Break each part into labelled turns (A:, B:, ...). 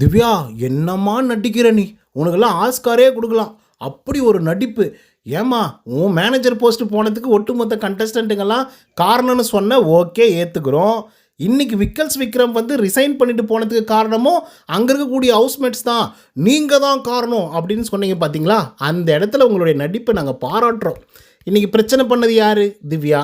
A: திவ்யா என்னம்மா நடிக்கிற நீ? உனக்கெல்லாம் ஆஸ்காரே கொடுக்கலாம். அப்படி ஒரு நடிப்பு. ஏம்மா உன் மேனேஜர் போஸ்ட்டு போனதுக்கு ஒட்டுமொத்த கண்டஸ்டண்ட்டுங்கெல்லாம் காரணம்னு சொன்ன ஓகே ஏற்றுக்கிறோம் இன்றைக்கி விக்கல்ஸ் விக்ரம் வந்து ரிசைன் பண்ணிட்டு போனதுக்கு காரணமும் அங்கே இருக்கக்கூடிய ஹவுஸ்மேட்ஸ் தான். நீங்கள் தான் காரணம் அப்படின்னு சொன்னீங்க பார்த்தீங்களா அந்த இடத்துல உங்களுடைய நடிப்பை நாங்கள் பாராட்டுறோம். இன்றைக்கி பிரச்சனை பண்ணது யார்? திவ்யா.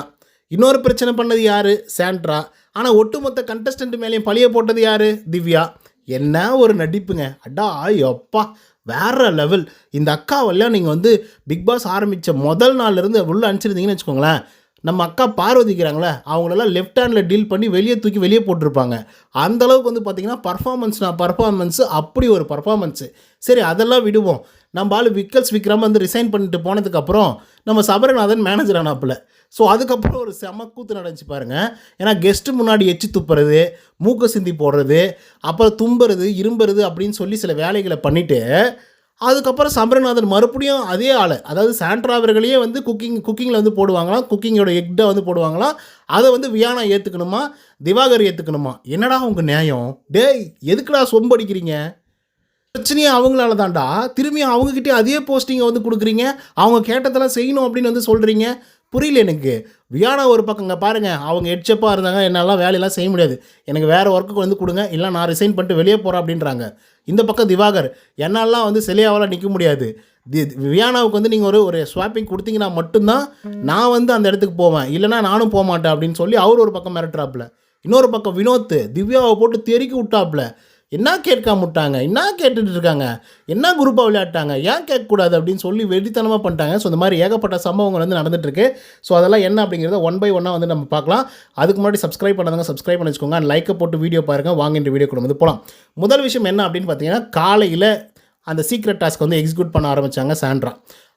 A: இன்னொரு பிரச்சனை பண்ணது யார்? சாண்ட்ரா. ஆனால் ஒட்டுமொத்த கண்டஸ்டன்ட் மேலேயும் பழிய போட்டது யார்? திவ்யா. என்ன ஒரு நடிப்புங்க? அடா எப்பா. வேற லெவல் இந்த அக்காவெல்லாம் நீங்கள் வந்து பிக் பாஸ் ஆரம்பித்த முதல் நாள்லேருந்து உள்ளே அனுப்பிச்சிருந்தீங்கன்னு வச்சுக்கோங்களேன். நம்ம அக்கா பார்வதிக்கிறாங்களே அவங்களெல்லாம் லெஃப்ட் ஹேண்டில் டீல் பண்ணி வெளியே தூக்கி வெளியே போட்டிருப்பாங்க. அந்தளவுக்கு வந்து பார்த்தீங்கன்னா பர்ஃபார்மன்ஸ் நான் பர்ஃபார்மன்ஸு அப்படி ஒரு பர்ஃபார்மன்ஸு சரி அதெல்லாம் விடுவோம். நம்ம ஆள் விக்கல்ஸ் விக்ரம் வந்து ரிசைன் பண்ணிட்டு போனதுக்கப்புறம் நம்ம சபரநாதன் மேனேஜர் ஆனாப்புல. ஸோ அதுக்கப்புறம் ஒரு செம கூத்து நடந்துச்சு பாருங்க. ஏன்னா கெஸ்ட்டு முன்னாடி எச்சி துப்புறது மூக்க சிந்தி போடுறது அப்புறம் தும்புறது இரும்புறது அப்படின்னு சொல்லி சில வேலைகளை பண்ணிவிட்டு அதுக்கப்புறம் சம்பரநாதன் மறுபடியும் அதே ஆள். அதாவது சாண்ட்ரா அவர்களையே வந்து குக்கிங் குக்கிங்கில் வந்து போடுவாங்களாம் குக்கிங்கோட எக்டை வந்து போடுவாங்களாம். அதை வந்து வியானா ஏற்றுக்கணுமா திவாகர் ஏற்றுக்கணுமா என்னடா உங்கள் நியாயம்? டேய் எதுக்குடா சொம்படிக்கிறீங்க பிரச்சனையே அவங்களால தான்டா திரும்பி அவங்கக்கிட்டே அதே போஸ்டிங்கை வந்து கொடுக்குறீங்க. அவங்க கேட்டதெல்லாம் செய்யணும் அப்படின்னு வந்து சொல்கிறீங்க புரியல எனக்கு. வியானா ஒரு பக்கங்க பாருங்கள் அவங்க ஹெட்சப்பாக இருந்தாங்க. என்னாலாம் வேலையெல்லாம் செய்ய முடியாது. எனக்கு வேறு ஒர்க்குக்கு வந்து கொடுங்க. இல்லை நான் ரிசைன் பண்ணிட்டு வெளியே போகிறேன் அப்படின்றாங்க. இந்த பக்கம் திவாகர் என்னெல்லாம் வந்து சிலையாவெல்லாம் நிற்க முடியாது. தி வியானாவுக்கு வந்து நீங்கள் ஒரு ஒரு ஸ்வாப்பிங் கொடுத்தீங்கன்னா மட்டும்தான் நான் வந்து அந்த இடத்துக்கு போவேன். இல்லைனா நானும் போக மாட்டேன் அப்படின்னு சொல்லி அவர் ஒரு பக்கம் மிரட்டுறாப்புல. இன்னொரு பக்கம் வினோத் திவ்யாவை போட்டு தெறிக்கி விட்டாப்புல. என்ன கேட்காம விட்டாங்க என்ன கேட்டுட்டு இருக்காங்க என்ன குரூப்பாக விளையாட்டாங்க? ஏன் கேட்கக்கூடாது அப்படின்னு சொல்லி வெடித்தனமாக பண்ணிட்டாங்க. ஸோ இந்த மாதிரி ஏகப்பட்ட சம்பவங்கள் வந்து நடந்துட்டுருக்கு. ஸோ அதெல்லாம் என்ன அப்படிங்கிறத ஒன் பை ஒன்னாக வந்து நம்ம பார்க்கலாம். அதுக்கு முன்னாடி சப்ஸ்கிரைப் பண்ணாதவங்க சப்ஸ்கிரைப் பண்ணி வச்சுக்கோங்க அண்ட் லைக்கை போட்டு வீடியோ பாருங்கள் வாங்க இந்த வீடியோ கூட வந்து போகலாம் முதல் விஷயம் என்ன அப்படின்னு பார்த்தீங்கன்னா காலையில் அந்த சீக்ரெட் டாஸ்க் வந்து எக்ஸிக்யூட் பண்ண ஆரம்பித்தாங்க சாண்ட்ரா.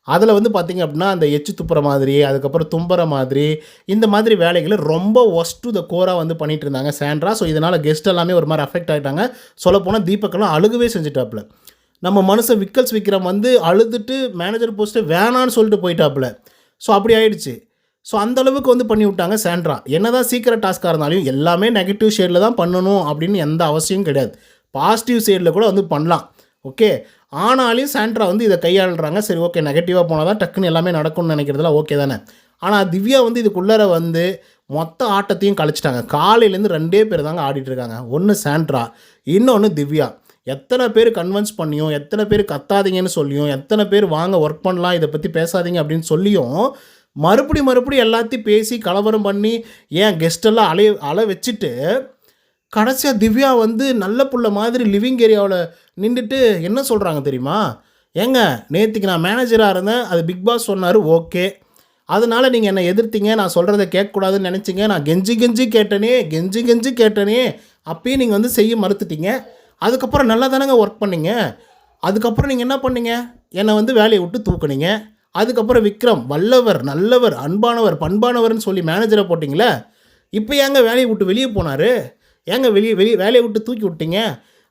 A: அதில் வந்து பார்த்திங்க அப்படின்னா அந்த எச்சு துப்புற மாதிரி அதுக்கப்புறம் தும்புற மாதிரி இந்த மாதிரி வேலைகளை ரொம்ப ஒஸ்ட் டு த கோராக வந்து பண்ணிட்டு இருந்தாங்க சாண்ட்ரா. ஸோ இதனால் கெஸ்ட் எல்லாமே ஒரு மாதிரி அஃபெக்ட் ஆகிட்டாங்க சொல்லப்போனால் தீபக்கெல்லாம் அழுகவே செஞ்சுட்டாப்புல. நம்ம மனுஷன் விக்கல்ஸ் விக்ரம் வந்து அழுதுட்டு மேனேஜர் போஸ்ட்டு வேணான்னு சொல்லிட்டு போயிட்டாப்புல. ஸோ அப்படி ஆயிடுச்சு. ஸோ அந்த அளவுக்கு வந்து பண்ணி விட்டாங்க சாண்ட்ரா. என்னதான் சீக்கிரம் டாஸ்க்காக இருந்தாலும் எல்லாமே நெகட்டிவ் ஷேடில் தான் பண்ணணும் அப்படின்னு எந்த அவசியம் கிடையாது. பாசிட்டிவ் சைடில் கூட வந்து பண்ணலாம். ஓகே ஆனாலும் சாண்ட்ரா வந்து இதை கையாளுறாங்க. சரி ஓகே நெகட்டிவாக போனால் தான் டக்குன்னு எல்லாமே நடக்கும்னு நினைக்கிறதுல ஓகே தானே. ஆனால் திவ்யா வந்து இதுக்குள்ளார வந்து மொத்த ஆட்டத்தையும் கழிச்சிட்டாங்க. காலையிலேருந்து ரெண்டே பேர் தாங்க ஆடிட்டு இருக்காங்க. ஒன்று சாண்ட்ரா இன்னொன்று திவ்யா. எத்தனை பேர் கன்வின்ஸ் பண்ணியும் எத்தனை பேர் கத்தாதீங்கன்னு சொல்லியும் எத்தனை பேர் வாங்க ஒர்க் பண்ணலாம் இதை பற்றி பேசாதீங்க அப்படின்னு சொல்லியும் மறுபடி மறுபடி எல்லாத்தையும் பேசி கலவரம் பண்ணி ஏன் கெஸ்டெல்லாம் அலைய அலை வச்சுட்டு கடைசியாக திவ்யா வந்து நல்ல புள்ள மாதிரி லிவிங் ஏரியாவில் நின்றுட்டு என்ன சொல்கிறாங்க தெரியுமா? ஏங்க நேற்றுக்கு நான் மேனேஜராக இருந்தேன் அது பிக் பாஸ் சொன்னார் ஓகே அதனால் நீங்கள் என்னை எதிர்த்தீங்க நான் சொல்கிறத கேட்கக்கூடாதுன்னு நினச்சிங்க நான் கெஞ்சி கெஞ்சி கேட்டனே கெஞ்சி கெஞ்சி கேட்டனே அப்பயும் நீங்கள் வந்து செய்ய மறுத்துட்டீங்க. அதுக்கப்புறம் நல்லா தானேங்க ஒர்க் பண்ணீங்க. அதுக்கப்புறம் நீங்கள் என்ன பண்ணீங்க? என்னை வந்து வேலையை விட்டு தூக்குனீங்க. அதுக்கப்புறம் விக்ரம் வல்லவர் நல்லவர் அன்பானவர் பண்பானவர்னு சொல்லி மேனேஜரை போட்டிங்களே இப்போ ஏங்க வேலையை விட்டு வெளியே போனார்? ஏங்க வெளியே வெளியே வேலையை விட்டு தூக்கி விட்டீங்க?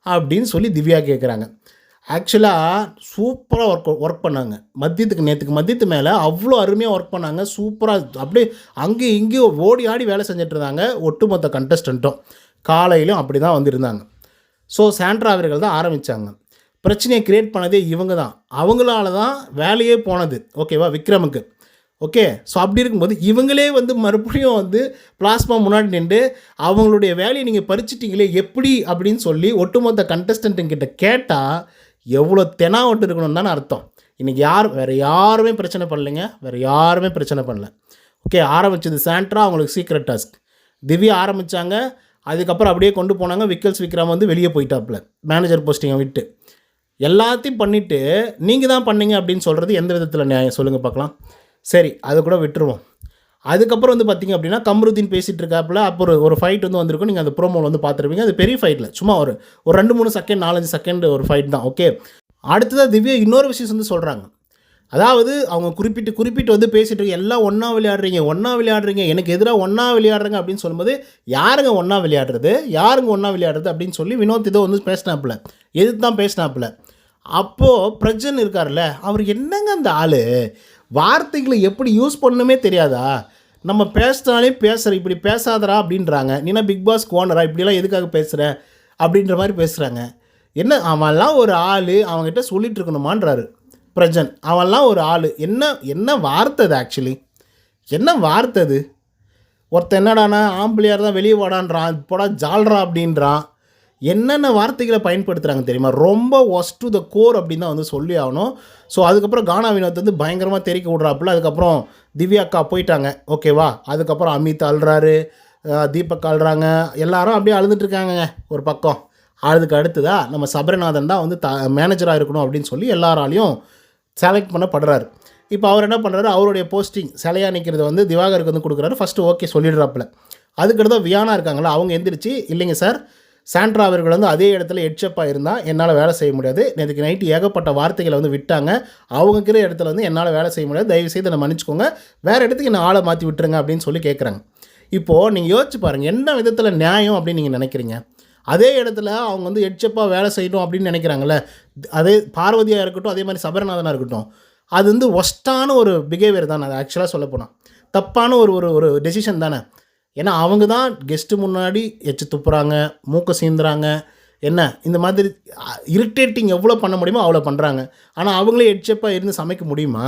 A: அப்படின்னு சொல்லி திவ்யா கேட்குறாங்க ஆக்சுவலாக சூப்பராக ஒர்க் ஒர்க் பண்ணாங்க. மதியத்துக்கு நேற்றுக்கு மதியத்து மேலே அவ்வளோ அருமையாக ஒர்க் பண்ணாங்க. சூப்பராக அப்படியே அங்கேயும் இங்கேயும் ஓடி ஆடி வேலை செஞ்சுட்டு இருந்தாங்க ஒட்டுமொத்த கண்டஸ்டண்ட்டும் காலையிலும் அப்படி தான் வந்திருந்தாங்க. ஸோ சாண்ட்ரா அவர்கள் தான் ஆரம்பித்தாங்க பிரச்சனையை க்ரியேட் பண்ணதே இவங்க தான். அவங்களால தான் வேலையே போனது. ஓகேவா விக்ரமுக்கு. ஓகே ஸோ அப்படி இருக்கும்போது இவங்களே வந்து மறுபடியும் வந்து பிளாஸ்மா முன்னாடி நின்று அவங்களுடைய வேலையை நீங்கள் பறிச்சிட்டிங்களே எப்படி அப்படின்னு சொல்லி ஒட்டுமொத்த கண்டஸ்டண்ட்டுங்கிட்ட கேட்டால் எவ்வளோ தெனாவட்டு இருக்கணும் தானே அர்த்தம். இன்றைக்கி யார் வேறு யாருமே பிரச்சனை பண்ணலைங்க வேறு யாருமே பிரச்சனை பண்ணல. ஓகே ஆரம்பிச்சது சாண்ட்ரா அவங்களுக்கு சீக்ரெட் டாஸ்க் திவ்யா ஆரம்பித்தாங்க அதுக்கப்புறம் அப்படியே கொண்டு போனாங்க விக்கல்ஸ் விக்ரம் வந்து வெளியே போயிட்டாப்புல மேனேஜர் போஸ்டிங்கை விட்டு. எல்லாத்தையும் பண்ணிவிட்டு நீங்கள் தான் பண்ணீங்க அப்படின்னு சொல்கிறது எந்த விதத்தில் நியாயம்? சொல்லுங்கள் பார்க்கலாம். சரி அது கூட விட்டுருவோம். அதுக்கப்புறம் வந்து பார்த்திங்க அப்படின்னா கம்ருதீன் பேசிகிட்டு இருக்காப்புல அப்போ ஒரு ஒரு ஃபைட் வந்து வந்திருக்கும். நீங்கள் அந்த ப்ரோமோவில் வந்து பார்த்துருப்பீங்க அது பெரிய ஃபைட்டில் சும்மா ஒரு ஒரு ரெண்டு மூணு செகண்ட் நாலஞ்சு செகண்ட் ஒரு ஃபைட் தான். ஓகே அடுத்ததாக திவ்யா இன்னொரு விஷயம் வந்து சொல்கிறாங்க அதாவது அவங்க குறிப்பிட்டு குறிப்பிட்டு வந்து பேசிட்டு இருக்கு, எல்லாம் ஒன்றா விளையாடுறீங்க ஒன்றா விளையாடுறீங்க. எனக்கு எதிராக ஒன்றா விளையாடுறாங்க அப்படின்னு சொல்லும்போது யாருங்க ஒன்றா விளையாடுறது? யாருங்க ஒன்றா விளையாடுறது? அப்படின்னு சொல்லி வினோத் இதோ வந்து பேசினாப்புல. எதுக்கு தான் பேசினாப்புல? அப்போது பிரஜன் இருக்கார்ல அவர் என்னங்க அந்த ஆள்? வார்த்தைகளை எப்படி யூஸ் பண்ணணுமே தெரியாதா? நம்ம பேசினாலே பேசுகிற இப்படி பேசாதடா அப்படின்றாங்க. நீனா பிக் பாஸ் ஓனரா இப்படிலாம் எதுக்காக பேசுகிற அப்படின்ற மாதிரி பேசுகிறாங்க என்ன அவன்லாம் ஒரு ஆள் அவங்ககிட்ட சொல்லிட்டு இருக்கணுமான்றாரு. பிரஜன் அவன்லாம் ஒரு ஆள். என்ன என்ன வார்த்தை அது ஆக்சுவலி என்ன வார்த்தை அது? ஒருத்தன் என்னடானா ஆம்பிளியார் தான் வெளியே வாடான்றான். போடா ஜால்ரா அப்படின்றான். என்னென்ன வார்த்தைகளை பயன்படுத்துகிறாங்க தெரியுமா? ரொம்ப ஒஸ்ட் டு த கோர் அப்படின்னு தான் வந்து சொல்லி ஆகணும். ஸோ அதுக்கப்புறம் கானா வினோத் வந்து பயங்கரமாக தெறிக்க விட்றாப்புல. அதுக்கப்புறம் திவ்யா அக்கா போயிட்டாங்க. ஓகேவா அதுக்கப்புறம் அமித் அழுறாரு. தீபக் அழுறாங்க. எல்லாரும் அப்படியே அழுதுட்டுருக்காங்க ஒரு பக்கம். அதுக்கு அடுத்ததா நம்ம சபரிநாதன் தான் வந்து த மேனேஜராக இருக்கணும் அப்படின்னு சொல்லி எல்லாராலையும் செலக்ட் பண்ணப்படுறாரு. இப்போ அவர் என்ன பண்ணுறாரு அவருடைய போஸ்டிங் சிலையாக நிற்கிறது வந்து திவாகருக்கு வந்து கொடுக்குறாரு. ஃபஸ்ட்டு ஓகே சொல்லிடுறாப்புல. அதுக்கடுத்து வியானா இருக்காங்களா அவங்க எந்திரிச்சு இல்லைங்க சார் சாண்ட்ரா அவர்கள் வந்து அதே இடத்துல ஹெட்ஷப்பாக இருந்தால் என்னால் வேலை செய்ய முடியாது. நேற்றுக்கு நைட்டு ஏகப்பட்ட வார்த்தைகளை வந்து விட்டாங்க. அவங்க இருக்கிற இடத்துல வந்து என்னால் வேலை செய்ய முடியாது. தயவு செய்து என்னை மன்னிச்சுக்கோங்க. வேறு இடத்துக்கு என்ன ஆளை மாற்றி விட்டுருங்க அப்படின்னு சொல்லி கேட்குறாங்க இப்போது நீங்கள் யோசிச்சு பாருங்கள் என்ன விதத்தில் நியாயம் அப்படின்னு நீங்கள் நினைக்கிறீங்க? அதே இடத்துல அவங்க வந்து ஹெட்ஷப்பாக வேலை செய்யணும் அப்படின்னு நினைக்கிறாங்கல்ல. அதே பார்வதியாக இருக்கட்டும் அதே மாதிரி சபரநாதனாக இருக்கட்டும். அது வந்து ஒஸ்ட்டான ஒரு பிஹேவியர் தான். அது ஆக்சுவலாக சொல்லப்போனால் தப்பான ஒரு ஒரு ஒரு டெசிஷன் தானே. ஏன்னா அவங்க தான் கெஸ்ட்டு முன்னாடி எச்சு துப்புறாங்க மூக்க சீந்துறாங்க என்ன? இந்த மாதிரி இரிட்டேட்டிங் எவ்வளோ பண்ண முடியுமோ அவ்வளோ பண்ணுறாங்க ஆனால் அவங்களே ஹெட்ஷப்பாக இருந்து சமைக்க முடியுமா?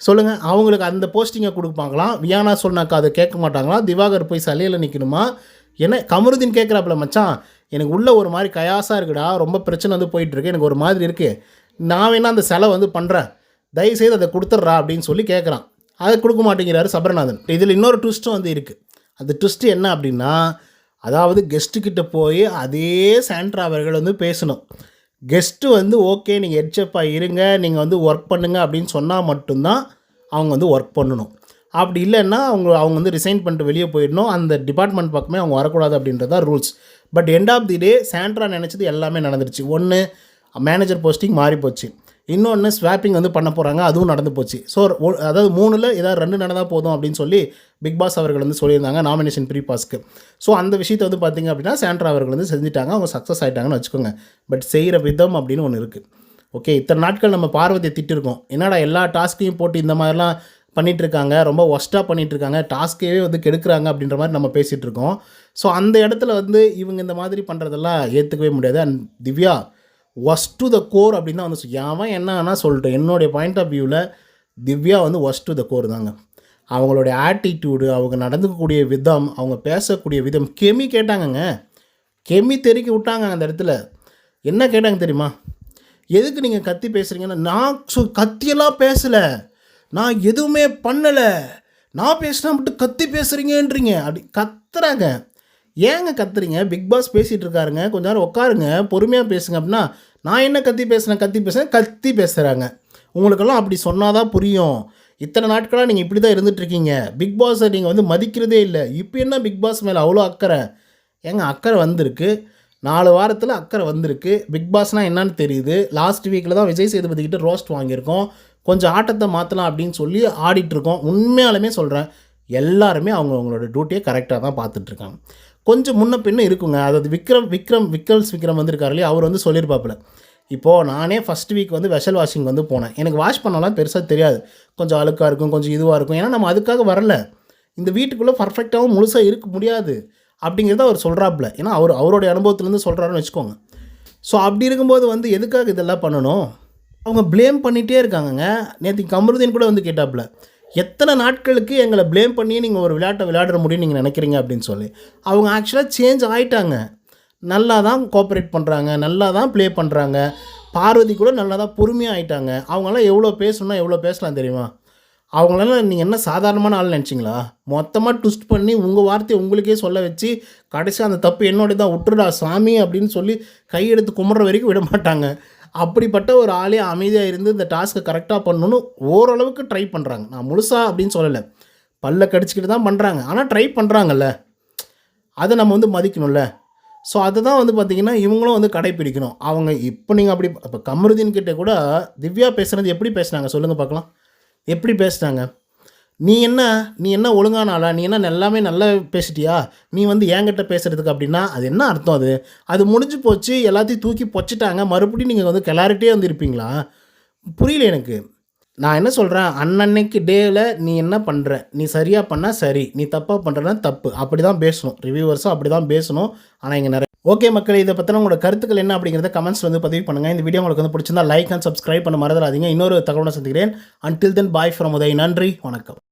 A: சொல்லுங்கள் அவங்களுக்கு அந்த போஸ்டிங்கை கொடுப்பாங்களாம் வியானா சொன்னாக்கா அதை கேட்க மாட்டாங்களா? திவாகர் போய் சலையில் நிற்கணுமா என்ன? கமருதீன் கேட்குறாப்புல மச்சான் எனக்கு உள்ள ஒரு மாதிரி கயாசாக இருக்குடா ரொம்ப பிரச்சனை வந்து போயிட்டுருக்கு எனக்கு ஒரு மாதிரி இருக்குது நான் வேணால் அந்த செலவு வந்து பண்ணுறேன் தயவுசெய்து அதை கொடுத்துட்றா அப்படின்னு சொல்லி கேட்குறான் அதை கொடுக்க மாட்டேங்கிறாரு சபரநாதன். இதில் இன்னொரு ட்விஸ்ட்டும் வந்து இருக்குது அந்த ட்விஸ்ட்டு என்ன அப்படின்னா அதாவது கெஸ்ட்டுக்கிட்ட போய் அதே சாண்ட்ரா அவர்கள் வந்து பேசணும். கெஸ்ட்டு வந்து ஓகே நீங்கள் ஹெட்ஷப்பாக இருங்க நீங்கள் வந்து ஒர்க் பண்ணுங்கள் அப்படின்னு சொன்னால் மட்டும்தான் அவங்க வந்து ஒர்க் பண்ணணும். அப்படி இல்லைன்னா அவங்க அவங்க வந்து ரிசைன் பண்ணிட்டு வெளியே போயிடணும். அந்த டிபார்ட்மெண்ட் பக்கமே அவங்க வரக்கூடாது அப்படின்றது தான் rules but end of the day Sandra நினச்சது எல்லாமே நடந்துருச்சு. ஒன்று மேனேஜர் போஸ்டிங் மாறி போச்சு இன்னொன்று ஸ்வாப்பிங் வந்து பண்ண போகிறாங்க அதுவும் நடந்து போச்சு. ஸோ அதாவது மூணில் ஏதாவது ரெண்டு நடந்தால் போதும் அப்படின்னு சொல்லி பிக் பாஸ் அவர்கள் வந்து சொல்லியிருந்தாங்க நாமினேஷன் ப்ரீ பாஸ்க்கு ஸோ அந்த விஷயத்தை வந்து பார்த்திங்க அப்படின்னா சாண்ட்ரா அவர்கள் வந்து செஞ்சுட்டாங்க அவங்க சக்ஸஸ் ஆகிட்டாங்கன்னு வச்சுக்கோங்க. பட் செய்கிற விதம் அப்படின்னு ஒன்று இருக்குது ஓகே இத்தனை நாட்கள் நம்ம பார்வதியை திட்டிருக்கோம். என்னடா எல்லா டாஸ்க்கையும் போட்டு இந்த மாதிரிலாம் பண்ணிகிட்ருக்காங்க ரொம்ப ஒஸ்ட்டாக பண்ணிகிட்ருக்காங்க இருக்காங்க டாஸ்க்கே வந்து கெடுக்கிறாங்க அப்படின்ற மாதிரி நம்ம பேசிகிட்ருக்கோம் ஸோ அந்த இடத்துல வந்து இவங்க இந்த மாதிரி பண்ணுறதெல்லாம் ஏற்றுக்கவே முடியாது. And Divya worst to the core அப்படின்னு தான் வந்து சொல்~ என்ன என்னன்னா சொல்லிட்டேன். என்னுடைய பாயிண்ட் ஆஃப் வியூவில் திவ்யா வந்து ஒஸ்ட் டு த கோர் தாங்க. அவங்களுடைய ஆட்டிடியூடு அவங்க நடந்துக்கக்கூடிய விதம் அவங்க பேசக்கூடிய விதம் கெமி கேட்டாங்கங்க. கெமி தெறிக்கி விட்டாங்க அந்த இடத்துல. என்ன கேட்டாங்க தெரியுமா? எதுக்கு நீங்கள் கத்தி பேசுகிறீங்கன்னா நான் சு கத்தியெல்லாம் பேசலை. நான் எதுவுமே பண்ணலை. நான் பேசினா மட்டும் கத்தி பேசுகிறீங்கன்றீங்க அப்படி கத்துறாங்க. ஏங்க கத்துறீங்க? பிக் பாஸ் பேசிகிட்டு இருக்காருங்க. கொஞ்ச நேரம் உட்காருங்க. பொறுமையாக பேசுங்க அப்படின்னா நான் என்ன கத்தி பேசுகிறேன் கத்தி பேசுகிறேன் கத்தி பேசுகிறாங்க உங்களுக்கெல்லாம் அப்படி சொன்னால் தான் புரியும். இத்தனை நாட்களாக நீங்கள் இப்படி தான் இருந்துகிட்ருக்கீங்க பிக் பாஸை நீங்கள் வந்து மதிக்கிறதே இல்லை. இப்போ என்ன பிக் பாஸ் மேலே அவ்வளோ அக்கறை? ஏங்க அக்கறை வந்திருக்கு. நாலு வாரத்தில் அக்கறை வந்திருக்கு. பிக் பாஸ்னால் என்னன்னு தெரியுது. லாஸ்ட் வீக்கில் தான் விஜய் சேதுபதிக்கிட்ட ரோஸ்ட் வாங்கியிருக்கோம். கொஞ்சம் ஆட்டத்தை மாற்றலாம் அப்படின்னு சொல்லி ஆடிட்டுருக்கோம் உண்மையாலுமே சொல்கிறேன் எல்லாருமே அவங்க அவங்களோட டியூட்டியை கரெக்டாக தான் பார்த்துட்ருக்காங்க கொஞ்சம் முன்ன பின்ன இருக்குங்க. அதாவது விக்ரம் விக்ரம் விக்கல்ஸ் விக்ரம் வந்திருக்காரு இல்லையா? அவர் வந்து சொல்லியிருப்பாப்புல. இப்போது நானே ஃபஸ்ட் வீக் வந்து வெஷல் வாஷிங் வந்து போனேன். எனக்கு வாஷ் பண்ணலாம் பெருசாக தெரியாது. கொஞ்சம் அழுக்காக இருக்கும் கொஞ்சம் இதுவாக இருக்கும். ஏன்னா நம்ம அதுக்காக வரல. இந்த வீட்டுக்குள்ளே பர்ஃபெக்டாகவும் முழுசாக இருக்க முடியாது அப்படிங்கிறத அவர் சொல்கிறாப்புல ஏன்னா அவர் அவருடைய அனுபவத்துலேருந்து சொல்கிறாருன்னு வச்சுக்கோங்க. ஸோ அப்படி இருக்கும்போது வந்து எதுக்காக இதெல்லாம் பண்ணணும்? அவங்க ப்ளேம் பண்ணிகிட்டே இருக்காங்கங்க. நேற்று கமருதீன் கூட வந்து கேட்டாப்புல. எத்தனை நாட்களுக்கு எங்களை ப்ளேம் பண்ணி நீங்கள் ஒரு விளையாட்டை விளையாட முடியும் நீங்கள் நினைக்கிறீங்க அப்படின்னு சொல்லி. அவங்க ஆக்சுவலாக சேஞ்ச் ஆகிட்டாங்க நல்லா தான் கோஆப்ரேட் பண்ணுறாங்க நல்லா தான் ப்ளே பண்ணுறாங்க பார்வதி கூட நல்லா தான் பொறுமையாக ஆகிட்டாங்க அவங்களாம் எவ்வளோ பேசணும்னா எவ்வளோ பேசலாம் தெரியுமா? அவங்களெல்லாம் நீங்கள் என்ன சாதாரணமான ஆள் நினச்சிங்களா? மொத்தமாக ட்விஸ்ட் பண்ணி உங்கள் வார்த்தையை உங்களுக்கே சொல்ல வச்சு கடைசியாக அந்த தப்பு என்னோட தான் விட்டுருடா சாமி அப்படின்னு சொல்லி கையெடுத்து கும்பிட்ற வரைக்கும் விட மாட்டாங்க. அப்படிப்பட்ட ஒரு ஆளே அமைதியாக இருந்து இந்த டாஸ்க்கை கரெக்டாக பண்ணணும்னு ஓரளவுக்கு ட்ரை பண்ணுறாங்க நான் முழுசாக அப்படின்னு சொல்லலை. பல்ல கடிச்சிக்கிட்டு தான் பண்ணுறாங்க ஆனால் ட்ரை பண்ணுறாங்கல்ல அதை நம்ம வந்து மதிக்கணும்ல. ஸோ அதை தான் வந்து பார்த்திங்கன்னா இவங்களும் வந்து கடைப்பிடிக்கணும். அவங்க இப்போ நீங்கள் அப்படி இப்போ கமருதீன் கிட்டே கூட திவ்யா பேசுகிறது எப்படி பேசுனாங்க? சொல்லுங்கள் பார்க்கலாம். எப்படி பேசுனாங்க? நீ என்ன நீ என்ன ஒழுங்கான ஆளா? நீ என்ன எல்லாமே நல்லா பேசிட்டியா? நீ வந்து என்கிட்ட பேசுகிறதுக்கு அப்படின்னா அது என்ன அர்த்தம் அது? அது முடிஞ்சு போச்சு எல்லாத்தையும் தூக்கி பொச்சிட்டாங்க மறுபடியும் நீங்கள் வந்து கிளாரிட்டியே வந்து இருப்பீங்களா புரியல எனக்கு. நான் என்ன சொல்கிறேன் அன்னன்னைக்கு டேவில் நீ என்ன பண்ணுற நீ சரியாக பண்ணால் சரி. நீ தப்பாக பண்ணுறனா தப்பு. அப்படி தான் பேசணும். ரிவ்யூவர்ஸும் அப்படி தான் பேசணும். ஆனால் இங்கே நிறைய ஓகே மக்களே இதை பற்றின உங்களோட கருத்துக்கள் என்ன அப்படிங்கிறத கமெண்ட்ஸ் வந்து பதிவு பண்ணுங்கள் இந்த வீடியோ உங்களுக்கு வந்து பிடிச்சிருந்தா லைக் அண்ட் சப்ஸ்கிரைப் பண்ண மறந்துடாதீங்க. இன்னொரு தகவலை சந்திக்கிறேன். Until then bye from Uday. நன்றி. வணக்கம்.